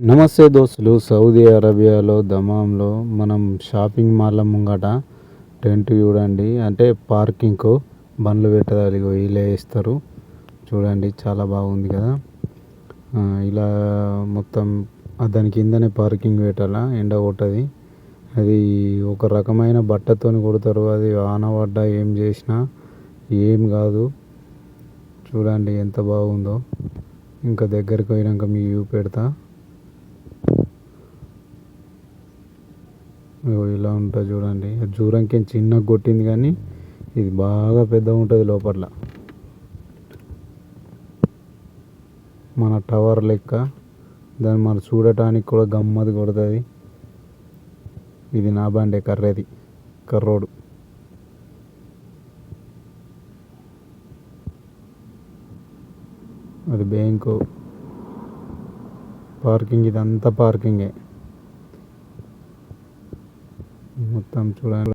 నమస్తే దోస్తులు సౌదీ అరేబియాలో దమాంలో మనం షాపింగ్ మాల్ ముంగట టెంట్ చూడండి. అంటే పార్కింగ్కు బండ్లు పెట్టదాలి వీళ్ళే ఇస్తారు చూడండి చాలా బాగుంది కదా. ఇలా మొత్తం దాని కిందనే పార్కింగ్ పెట్టాలా ఎండ కొట్టది. అది ఒక రకమైన బట్టతోని కొడతారు. అది ఆనవడ్డ ఏం చేసినా ఏం కాదు. చూడండి ఎంత బాగుందో. ఇంకా దగ్గరికి పోయినాక మీ వ్యూ పెడతా ఇలా ఉంటుంది చూడండి. జూరంకి చిన్నగా కొట్టింది కానీ ఇది బాగా పెద్దగా ఉంటుంది లోపల మన టవర్ లెక్క. దాన్ని మనం చూడటానికి కూడా గమ్మది కొడుతుంది. ఇది నా బండే కర్రేది. కర్రోడు. అది బ్యాంకు. పార్కింగ్ ఇదంతా పార్కింగే. మొత్తం చూడండి